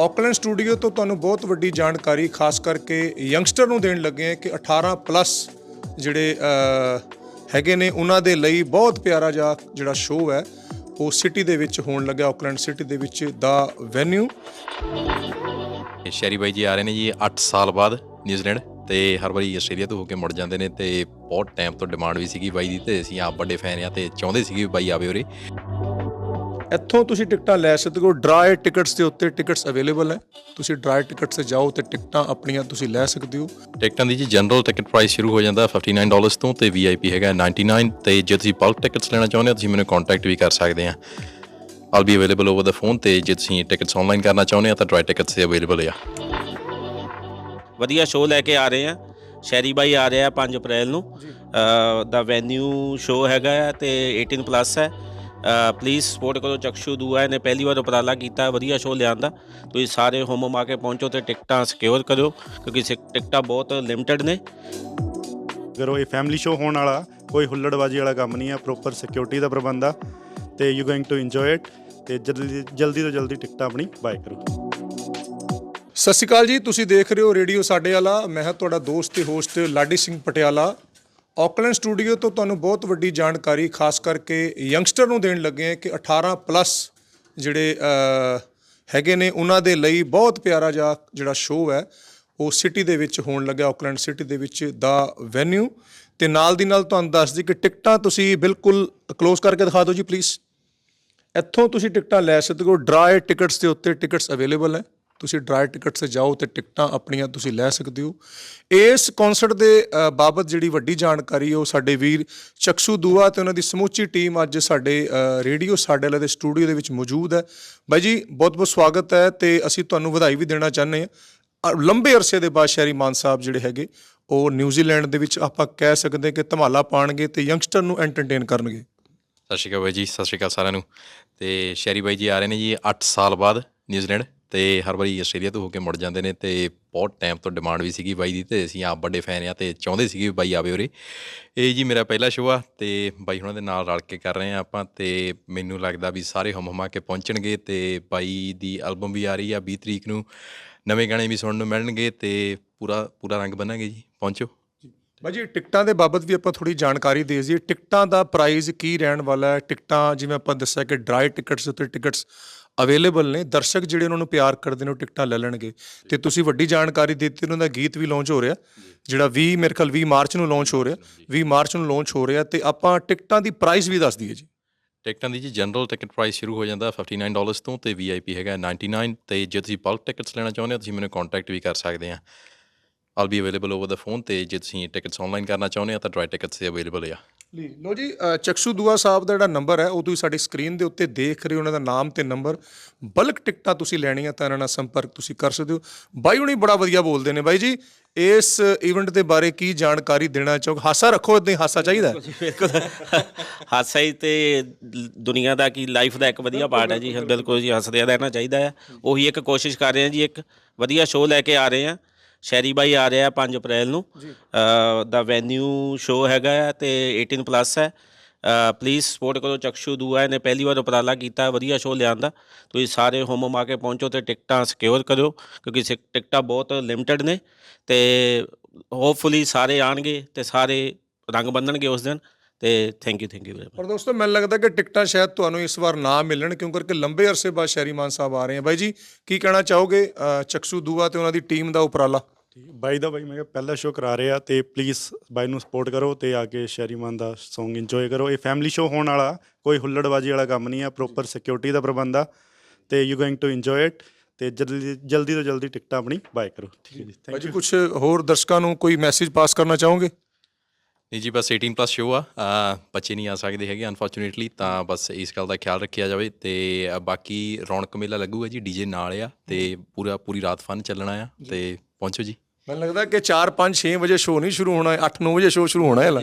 Auckland studio ਤੋਂ ਤੁਹਾਨੂੰ ਬਹੁਤ ਵੱਡੀ ਜਾਣਕਾਰੀ, ਖਾਸ ਕਰਕੇ ਯੰਗਸਟਰ ਨੂੰ ਦੇਣ ਲੱਗੇ ਹਾਂ ਕਿ 18 ਪਲੱਸ ਜਿਹੜੇ ਹੈਗੇ ਨੇ, ਉਹਨਾਂ ਦੇ ਲਈ ਬਹੁਤ ਪਿਆਰਾ ਜਿਹਾ ਜਿਹੜਾ ਸ਼ੋਅ ਹੈ, ਉਹ ਸਿਟੀ ਦੇ ਵਿੱਚ ਹੋਣ ਲੱਗਾ ਆਕਲੈਂਡ ਸਿਟੀ ਦੇ ਵਿੱਚ ਦਾ ਵੈਨਿਊ। ਇਹ ਸ਼ੈਰੀ ਬਾਈ ਜੀ ਆ ਰਹੇ ਨੇ ਜੀ 8 ਸਾਲ ਬਾਅਦ ਨਿਊਜ਼ੀਲੈਂਡ ਤੇ ਹਰ ਵਾਰੀ ਆਸਟ੍ਰੇਲੀਆ ਤੋਂ ਹੋ ਕੇ ਮੁੜ ਜਾਂਦੇ ਨੇ ਤੇ ਬਹੁਤ ਟਾਈਮ ਤੋਂ ਡਿਮਾਂਡ ਵੀ ਸੀਗੀ ਬਾਈ ਦੀ ਤੇ ਅਸੀਂ ਆਪ ਵੱਡੇ ਫੈਨ ਆ ਤੇ ਚਾਹੁੰਦੇ ਸੀਗੇ ਵੀ ਬਾਈ ਆਵੇ ਉਰੇ। ਇੱਥੋਂ ਤੁਸੀਂ ਟਿਕਟਾਂ ਲੈ ਸਕਦੇ ਹੋ। ਡਰਾਈ ਟਿਕਟਸ ਦੇ ਉੱਤੇ ਟਿਕਟਸ ਅਵੇਲੇਬਲ ਹੈ। ਤੁਸੀਂ ਡਰਾਈ ਟਿਕਟਸ ਤੇ ਜਾਓ ਤੇ ਟਿਕਟਾਂ ਆਪਣੀਆਂ ਤੁਸੀਂ ਲੈ ਸਕਦੇ ਹੋ। ਟਿਕਟਾਂ ਦੀ ਜੀ ਜਨਰਲ ਟਿਕਟ ਪ੍ਰਾਈਸ ਸ਼ੁਰੂ ਹੋ ਜਾਂਦਾ 59 ਡਾਲਰਸ ਤੋਂ ਤੇ ਵੀਆਈਪੀ ਹੈਗਾ 99 ਤੇ ਜੇ ਤੁਸੀਂ ਬਲਕ ਟਿਕਟਸ ਲੈਣਾ ਚਾਹੁੰਦੇ ਹੋ ਤੁਸੀਂ ਮੈਨੂੰ ਕੰਟੈਕਟ ਵੀ ਕਰ ਸਕਦੇ ਆ I'll be available over the phone ਤੇ ਜੇ ਤੁਸੀਂ ਟਿਕਟਸ ਆਨਲਾਈਨ ਕਰਨਾ ਚਾਹੁੰਦੇ ਆ ਤਾਂ ਡਰਾਈ ਟਿਕਟਸ ਤੇ ਅਵੇਲੇਬਲ ਆ। ਵਧੀਆ ਸ਼ੋਅ ਲੈ ਕੇ ਆ ਰਹੇ ਆ ਸ਼ੈਰੀ ਬਾਈ ਆ ਰਿਹਾ 5 ਅਪ੍ਰੈਲ ਨੂੰ। ਦਾ ਵੈਨਿਊ ਸ਼ੋਅ ਹੈਗਾ ਆ ਤੇ 18 ਪਲੱਸ ਹੈ। ਪਲੀਜ਼ ਸਪੋਰਟ ਕਰੋ ਚਕਸ਼ੂ ਦੂਆ ਨੇ ਪਹਿਲੀ ਵਾਰ ਉਪਰਾਲਾ ਕੀਤਾ ਵਧੀਆ ਸ਼ੋਅ ਲਿਆਂਦਾ। ਤੁਸੀਂ ਸਾਰੇ ਹੋਮ ਹੋਮ ਆ ਕੇ ਪਹੁੰਚੋ ਤੇ ਟਿਕਟਾਂ ਸਿਕਿਉਰ ਕਰੋ ਕਿਉਂਕਿ ਟਿਕਟਾਂ ਬਹੁਤ ਲਿਮਟਿਡ ਨੇ। ਕਰੋ ਇਹ ਫੈਮਿਲੀ ਸ਼ੋ ਹੋਣ ਵਾਲਾ ਕੋਈ ਹੁੱਲੜਬਾਜੀ ਵਾਲਾ ਕੰਮ ਨਹੀਂ ਹੈ ਪ੍ਰੋਪਰ ਸਿਕਿਉਰਿਟੀ ਦਾ ਪ੍ਰਬੰਧ ਆ ਤੇ you going to enjoy it ਤੇ ਜਲਦੀ ਜਲਦੀ ਤੋਂ ਜਲਦੀ ਟਿਕਟਾਂ ਆਪਣੀ ਬਾਏ ਕਰੋ। ਸਤਿ ਸ਼੍ਰੀ ਅਕਾਲ ਜੀ ਤੁਸੀਂ ਦੇਖ ਰਹੇ ਹੋ ਰੇਡੀਓ ਸਾਡੇ ਵਾਲਾ। ਮੈਂ ਹਾਂ ਤੁਹਾਡਾ ਦੋਸਤ ਤੇ host Laddi Singh Patiala. Auckland studio ਤੋਂ ਤੁਹਾਨੂੰ ਬਹੁਤ ਵੱਡੀ ਜਾਣਕਾਰੀ, ਖਾਸ ਕਰਕੇ ਯੰਗਸਟਰ ਨੂੰ ਦੇਣ ਲੱਗੇ ਹਾਂ ਕਿ 18 ਪਲੱਸ ਜਿਹੜੇ ਹੈਗੇ ਨੇ, ਉਹਨਾਂ ਦੇ ਲਈ ਬਹੁਤ ਪਿਆਰਾ ਜਿਹਾ ਜਿਹੜਾ ਸ਼ੋਅ ਹੈ, ਉਹ ਸਿਟੀ ਦੇ ਵਿੱਚ ਹੋਣ ਲੱਗਾ ਆਕਲੈਂਡ ਸਿਟੀ ਦੇ ਵਿੱਚ ਦਾ ਵੈਨਿਊ। ਤੇ ਨਾਲ ਦੀ ਨਾਲ ਤੁਹਾਨੂੰ ਦੱਸ ਦਈਏ ਕਿ ਟਿਕਟਾਂ ਤੁਸੀਂ ਬਿਲਕੁਲ ਕਲੋਜ਼ ਕਰਕੇ ਦਿਖਾ ਦਿਓ ਜੀ ਪਲੀਜ਼ ਇੱਥੋਂ ਤੁਸੀਂ ਟਿਕਟਾਂ ਲੈ ਸਕਦੇ ਹੋ, ਡਰਾਏ ਟਿਕਟਸ ਦੇ ਉੱਤੇ ਟਿਕਟਸ ਅਵੇਲੇਬਲ ਹੈ। ਤੁਸੀਂ ਡਰਾਈ ਟਿਕਟ ਤੇ ਜਾਓ ਤੇ ਟਿਕਟਾਂ ਆਪਣੀਆਂ ਤੁਸੀਂ ਲੈ ਸਕਦੇ ਹੋ। ਇਸ ਕਨਸਰਟ ਦੇ ਬਾਬਤ ਜਿਹੜੀ ਵੱਡੀ ਜਾਣਕਾਰੀ ਉਹ ਸਾਡੇ ਵੀਰ ਚਕਸੂ ਦੂਆ ਤੇ ਉਹਨਾਂ ਦੀ ਸਮੁੱਚੀ ਟੀਮ ਅੱਜ ਸਾਡੇ ਰੇਡੀਓ ਸਾਡੇ ਵਾਲੇ ਦੇ ਸਟੂਡੀਓ ਦੇ ਵਿੱਚ ਮੌਜੂਦ ਹੈ। ਬਾਈ ਜੀ ਬਹੁਤ ਬਹੁਤ ਸਵਾਗਤ ਹੈ ਤੇ ਅਸੀਂ ਤੁਹਾਨੂੰ ਵਧਾਈ ਵੀ ਦੇਣਾ ਚਾਹੁੰਦੇ ਹਾਂ। ਅ, ਲੰਬੇ ਅਰਸੇ ਦੇ ਬਾਅਦ ਸ਼ਹਿਰੀ ਮਾਨ ਸਾਹਿਬ ਜਿਹੜੇ ਹੈਗੇ ਉਹ ਨਿਊਜ਼ੀਲੈਂਡ ਦੇ ਵਿੱਚ ਆਪਾਂ ਕਹਿ ਸਕਦੇ ਹਾਂ ਕਿ ਧਮਾਲਾ ਪਾਣਗੇ ਤੇ ਯੰਗਸਟਰ ਨੂੰ ਐਂਟਰਟੇਨ ਕਰਨਗੇ। ਸਤਿ ਸ਼੍ਰੀ ਅਕਾਲ ਬਾਈ ਜੀ ਸਤਿ ਸ਼੍ਰੀ ਅਕਾਲ ਸਾਰਿਆਂ ਨੂੰ। ਤੇ ਸ਼ੈਰੀ ਬਾਈ ਜੀ ਆ ਰਹੇ ਨੇ ਜੀ 8 ਸਾਲ ਬਾਅਦ ਨਿਊਜ਼ੀਲੈਂਡ ਤੇ ਹਰ ਵਾਰੀ ਆਸਟ੍ਰੇਲੀਆ ਤੋਂ ਹੋ ਕੇ ਮੁੜ ਜਾਂਦੇ ਨੇ ਤੇ ਬਹੁਤ ਟਾਈਮ ਤੋਂ ਡਿਮਾਂਡ ਵੀ ਸੀਗੀ ਬਾਈ ਦੀ ਤੇ ਅਸੀਂ ਆਪ ਵੱਡੇ ਫੈਨ ਆ ਤੇ ਚਾਹੁੰਦੇ ਸੀਗੇ ਵੀ ਬਾਈ ਆਵੇ ਉਰੇ। ਇਹ ਜੀ ਮੇਰਾ ਪਹਿਲਾ ਸ਼ੋਅ ਆ ਤੇ ਬਾਈ ਹੁਣਾਂ ਦੇ ਨਾਲ ਰਲ ਕੇ ਕਰ ਰਹੇ ਆ ਆਪਾਂ ਤੇ ਮੈਨੂੰ ਲੱਗਦਾ ਵੀ ਸਾਰੇ ਹਮ ਹਮਾ ਕੇ ਪਹੁੰਚਣਗੇ ਤੇ ਬਾਈ ਦੀ ਐਲਬਮ ਵੀ ਆ ਰਹੀ ਆ 20 ਤਰੀਕ ਨੂੰ, ਨਵੇਂ ਗਾਣੇ ਵੀ ਸੁਣਨ ਨੂੰ ਮਿਲਣਗੇ ਤੇ ਪੂਰਾ ਪੂਰਾ ਰੰਗ ਬਣਾਂਗੇ ਜੀ। ਪਹੁੰਚੋ। ਭਾਜੀ ਟਿਕਟਾਂ ਦੇ ਬਾਬਤ ਵੀ ਆਪਾਂ ਥੋੜੀ ਜਾਣਕਾਰੀ ਦੇ ਜੀ ਟਿਕਟਾਂ ਦਾ ਪ੍ਰਾਈਸ ਕੀ ਰਹਿਣ ਵਾਲਾ ਹੈ? ਟਿਕਟਾਂ ਜਿਵੇਂ ਆਪਾਂ ਦੱਸਿਆ ਕਿ ਡਰਾਈ ਟਿਕਟਸ ਉੱਤੇ ਟਿਕਟਸ ਅਵੇਲੇਬਲ ਨੇ, ਦਰਸ਼ਕ ਜਿਹੜੇ ਉਹਨਾਂ ਨੂੰ ਪਿਆਰ ਕਰਦੇ ਨੇ, ਉਹ ਟਿਕਟਾਂ ਲੈ ਲੈਣਗੇ। ਤੇ ਤੁਸੀਂ ਵੱਡੀ ਜਾਣਕਾਰੀ ਦੇ ਦਿੱਤੀ, ਉਹਨਾਂ ਦਾ ਗੀਤ ਵੀ ਲਾਂਚ ਹੋ ਰਿਹਾ, ਜਿਹੜਾ 20 ਮੇਰੇ ਖਿਆਲ 20 ਮਾਰਚ ਨੂੰ ਲਾਂਚ ਹੋ ਰਿਹਾ 20 ਮਾਰਚ ਨੂੰ ਲਾਂਚ ਹੋ ਰਿਹਾ ਤੇ ਆਪਾਂ ਟਿਕਟਾਂ ਦੀ ਪ੍ਰਾਈਸ ਵੀ ਦੱਸ ਦਈਏ ਜੀ। ਟਿਕਟਾਂ ਦੀ ਜੀ ਜਨਰਲ ਟਿਕਟ ਪ੍ਰਾਈਸ ਸ਼ੁਰੂ ਹੋ ਜਾਂਦਾ 59 ਡਾਲਰਸ ਤੋਂ ਤੇ ਵੀਆਈਪੀ ਹੈਗਾ 99 ਤੇ ਜੇ ਤੁਸੀਂ ਬਲਕ ਟਿਕਟਸ ਲੈਣਾ ਚਾਹੁੰਦੇ ਹੋ, ਤੁਸੀਂ ਮੈਨੂੰ ਕੰਟੈਕਟ ਵੀ ਕਰ ਸਕਦੇ ਆ। I'll be available over the phone ਤੇ ਜੇ ਤੁਸੀਂ ਟਿਕਟਸ ਆਨਲਾਈਨ ਕਰਨਾ ਚਾਹੁੰਦੇ ਆ ਤਾਂ ਡਰਾਈ ਟਿਕਟਸ ਤੇ ਅਵੇਲੇਬਲ ਆ। ਲੀ ਲੋ ਜੀ ਅ, ਚਕਸ਼ੂ ਦੂਆ ਸਾਹਿਬ ਦਾ ਜਿਹੜਾ ਨੰਬਰ ਹੈ ਉਹ ਤੁਸੀਂ ਸਾਡੀ ਸਕਰੀਨ ਦੇ ਉੱਤੇ ਦੇਖ ਰਹੇ ਹੋ ਉਹਨਾਂ ਦਾ ਨਾਮ ਤੇ ਨੰਬਰ। ਬਲਕ ਟਿਕਟਾਂ ਤੁਸੀਂ ਲੈਣੀਆਂ ਤਾਂ ਇਹਨਾਂ ਨਾਲ ਸੰਪਰਕ ਤੁਸੀਂ ਕਰ ਸਕਦੇ ਹੋ। ਬਾਈ ਹੁਣੀ ਬੜਾ ਵਧੀਆ ਬੋਲਦੇ ਨੇ ਬਾਈ ਜੀ। ਇਸ ਇਵੈਂਟ ਦੇ ਬਾਰੇ ਕੀ ਜਾਣਕਾਰੀ ਦੇਣਾ ਚਾਹੋ ਹਾਸਾ ਰੱਖੋ ਇਦਾਂ ਹਾਸਾ ਚਾਹੀਦਾ ਹੈ। ਬਿਲਕੁਲ ਹਾਸਾ ਹੀ ਤੇ ਲ- ਦੁਨੀਆ ਦਾ ਕੀ ਲਾਈਫ ਦਾ ਇੱਕ ਵਧੀਆ ਪਾਰਟ ਹੈ ਜੀ। ਬਿਲਕੁਲ ਜੀ ਹੱਸਦੇ ਰਹਿਣਾ ਚਾਹੀਦਾ ਹੈ। ਉਹੀ ਇੱਕ ਕੋਸ਼ਿਸ਼ ਕਰ ਰਹੇ ਹਾਂ ਜੀ ਇੱਕ ਵਧੀਆ ਸ਼ੋਅ ਲੈ ਕੇ ਆ ਰਹੇ ਹਾਂ। ਸ਼ੈਰੀ ਬਾਈ ਆ ਰਿਹਾ 5 ਅਪ੍ਰੈਲ ਨੂੰ। ਦਾ ਵੈਨਿਊ ਸ਼ੋਅ ਹੈਗਾ ਆ ਤੇ 18 ਪਲੱਸ ਹੈ। ਪਲੀਜ਼ ਸਪੋਰਟ ਕਰੋ ਚਕਸ਼ੂ ਦੂਆ ਨੇ ਪਹਿਲੀ ਵਾਰ ਉਪਰਾਲਾ ਕੀਤਾ ਵਧੀਆ ਸ਼ੋਅ ਲਿਆਂਦਾ। ਤੁਸੀਂ ਸਾਰੇ ਹੋਮ ਆ ਕੇ ਪਹੁੰਚੋ ਤੇ ਟਿਕਟਾਂ ਸਿਕਿਉਰ ਕਰੋ ਕਿਉਂਕਿ ਸਿ- ਟਿਕਟਾਂ ਬਹੁਤ ਲਿਮਟਿਡ ਨੇ ਤੇ ਹੋਪਫੁਲੀ ਸਾਰੇ ਆਣਗੇ ਤੇ ਸਾਰੇ ਰੰਗ ਬੰਨਣਗੇ ਉਸ ਦਿਨ। ਤੇ ਥੈਂਕ ਯੂ ਥੈਂਕ ਯੂ ਪਰ ਦੋਸਤੋ ਮੈਨੂੰ ਲੱਗਦਾ ਕਿ ਟਿਕਟਾਂ ਸ਼ਾਇਦ ਤੁਹਾਨੂੰ ਇਸ ਵਾਰ ਨਾ ਮਿਲਣ ਕਿਉਂ ਕਰਕੇ ਲੰਬੇ ਅਰਸੇ ਬਾਅਦ ਸ਼ਹਿਰੀ ਮਾਨ ਸਾਹਿਬ ਆ ਰਹੇ ਆ। ਬਾਈ ਜੀ ਕੀ ਕਹਿਣਾ ਚਾਹੋਗੇ? ਚਕਸੂ ਦੂਆ ਤੇ ਉਹਨਾਂ ਦੀ ਟੀਮ ਦਾ ਉਪਰਾਲਾ? ਠੀਕ ਹੈ। ਬਾਈ ਦਾ ਬਾਈ ਮੈਂ ਕਿਹਾ ਪਹਿਲਾ ਸ਼ੋ ਕਰਾ ਰਹੇ ਆ ਤੇ ਪਲੀਜ਼ ਬਾਈ ਨੂੰ ਸਪੋਰਟ ਕਰੋ ਤੇ ਆ ਕੇ ਸ਼ੈਰੀਮਾਨ ਦਾ Song ਇੰਜੋਏ ਕਰੋ। ਇਹ ਫੈਮਿਲੀ ਸ਼ੋ ਹੋਣ ਵਾਲਾ ਕੋਈ ਹੁੱਲੜਬਾਜੀ ਵਾਲਾ ਕੰਮ ਨਹੀਂ ਹੈ ਪ੍ਰੋਪਰ ਸਿਕਿਉਰਿਟੀ ਦਾ ਪ੍ਰਬੰਧ ਆ ਤੇ you going to enjoy it ਤੇ ਜਲਦੀ ਜਲਦੀ ਤੋਂ ਜਲਦੀ ਟਿਕਟਾਂ ਆਪਣੀ ਬਾਏ ਕਰੋ। ਠੀਕ ਹੈ ਜੀ। ਬਾਈ ਥੈਂਕ ਜੀ ਯੂ ਕੁਝ ਹੋਰ ਦਰਸ਼ਕਾਂ ਨੂੰ ਕੋਈ ਮੈਸੇਜ ਪਾਸ ਕਰਨਾ ਚਾਹੋਗੇ? ਨਹੀਂ ਜੀ ਬਸ 18 ਪਲੱਸ ਸ਼ੋਅ ਆ। ਅਹ ਬੱਚੇ ਨਹੀਂ ਆ ਸਕਦੇ ਹੈਗੇ ਅਨਫੋਰਚੂਨੇਟਲੀ ਤਾਂ ਬਸ ਇਸ ਗੱਲ ਦਾ ਖਿਆਲ ਰੱਖਿਆ ਜਾਵੇ ਤੇ ਬਾਕੀ ਰੌਣਕ ਮੇਲਾ ਲੱਗੂਗਾ ਜੀ ਡੀਜੇ ਨਾਲ ਆ ਤੇ ਪੂਰਾ ਪੂਰੀ ਰਾਤ ਫਨ ਚੱਲਣਾ ਆ ਤੇ ਪਹੁੰਚੋ ਜੀ। ਮੈਨੂੰ ਲੱਗਦਾ ਕਿ 4 5 6 ਵਜੇ ਸ਼ੋਅ ਨਹੀਂ ਸ਼ੁਰੂ ਹੋਣਾ 8 9 ਵਜੇ ਸ਼ੋਅ ਸ਼ੁਰੂ ਹੋਣਾ ਹੈ ਲਾ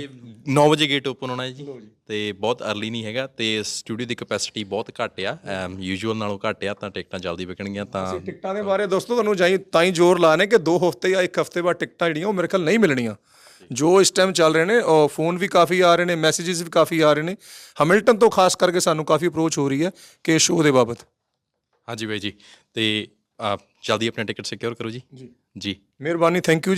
9 ਵਜੇ ਗੇਟ ਓਪਨ ਹੋਣਾ ਹੈ ਜੀ ਤੇ ਬਹੁਤ अर्ਲੀ ਨਹੀਂ ਹੈਗਾ ਤੇ ਸਟੂਡੀਓ ਦੀ ਕਪੈਸਿਟੀ ਬਹੁਤ ਘੱਟ ਆ। ਯੂਜੂਅਲ ਨਾਲੋਂ ਘੱਟ ਆ ਤਾਂ ਟਿਕਟਾਂ ਜਲਦੀ ਵਿਕਣਗੀਆਂ ਤਾਂ ਟਿਕਟਾਂ ਦੇ ਬਾਰੇ ਦੋਸਤੋ ਤੁਹਾਨੂੰ ਜਾਈ ਤਾਂ ਹੀ ਜ਼ੋਰ ਲਾਣੇ ਕਿ 2 ਹਫ਼ਤੇ ਜਾਂ 1 ਹਫ਼ਤੇ ਬਾਅਦ ਟਿਕਟਾਂ ਜਿਹੜੀਆਂ ਉਹ ਮੇਰੇ ਖਿਆਲ ਨਹੀਂ ਮਿਲਣੀਆਂ। ਜੋ ਇਸ ਟਾਈਮ ਚੱਲ ਰਹੇ ਨੇ ਫੋਨ ਵੀ ਕਾਫੀ ਆ ਰਹੇ ਨੇ ਮੈਸੇजेस ਵੀ ਕਾਫੀ ਆ ਰਹੇ ਨੇ। ਹੈਮਿਲਟਨ ਤੋਂ ਖਾਸ ਕਰਕੇ ਸਾਨੂੰ ਕਾਫੀ ਅਪਰੋਚ ਹੋ ਰਹੀ ਹੈ ਕਿ ਸ਼ੋਅ ਦੇ ਬਾਬਤ। ਹਾਂਜੀ ਬਾਈ ਜੀ ਤੇ ਆਪ ਜਲਦੀ ਆਪਣਾ ਟਿਕਟ ਸਿਕਿਉਰ ਕਰੋ ਜੀ। ਜੀ। ਜੀ। ਮਿਹਰਬਾਨੀ ਥੈਂਕ ਯੂ ਜੀ।